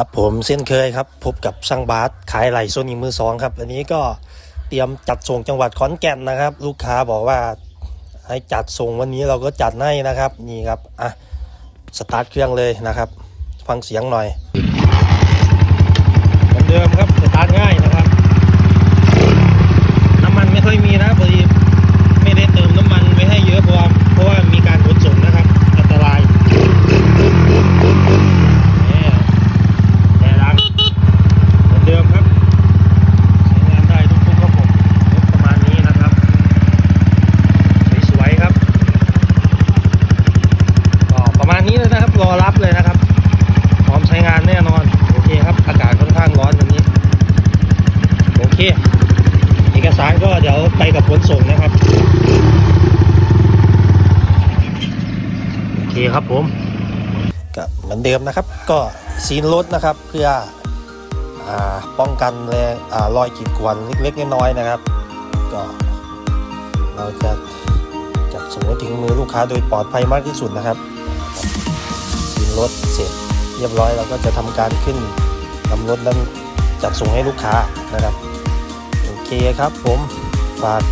ครับผมเส้นเคยครับ พบกับช่างบาสขายไหลโซนีมือสองครับ อันนี้ก็เตรียมจัดส่งจังหวัดขอนแก่นนะครับ ลูกค้าบอกว่าให้จัดส่งวันนี้เราก็จัดให้นะครับ นี่ครับอะสตาร์ทเครื่องเลยนะครับ ฟังเสียงหน่อยเหมือนเดิมครับสตาร์ทง่ายนะครับ น้ำมันไม่ค่อยมีนะพอดีไม่ได้เติมน้ำมันไว้ให้เยอะเพราะว่าเพราะว่ามีการขนส่งนะครับ อันตรายเนี่ยแต่ดังเหมือนเดิมครับใช้งานได้ทุกๆระบบรถประมาณนี้นะครับ สวยๆครับก็ประมาณนี้เลยนะครับ รอรับเลยนะครับ พร้อมใช้งานแน่นอน โอเคครับ อากาศค่อนข้างร้อนวันนี้ โอ เค เอกสารก็เดี๋ยวไปกับขนส่งนะครับ โอเคครับผมก็เหมือนเดิมนะครับ ก็ซีนรถนะครับเพื่ออป้องกันแรงรอยขีดข่วนเล็กๆน้อยๆนะครับ ก็เราจะจัดส่งให้ถึงมือลูกค้าโดยปลอดภัยมากที่สุดนะครับซีนรถเสร็จเรียบร้อยเราก็จะทำการขึ้นนำรถนั้นจัดส่งให้ลูกค้านะครับ เคครับผมฝาก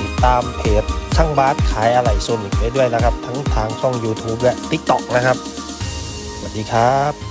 ติดตามเพจช่างบาสขายอะไหล่โซนิกไว้ด้วยนะครับ ทั้งทางช่อง YouTube และ TikTok นะครับ สวัสดีครับ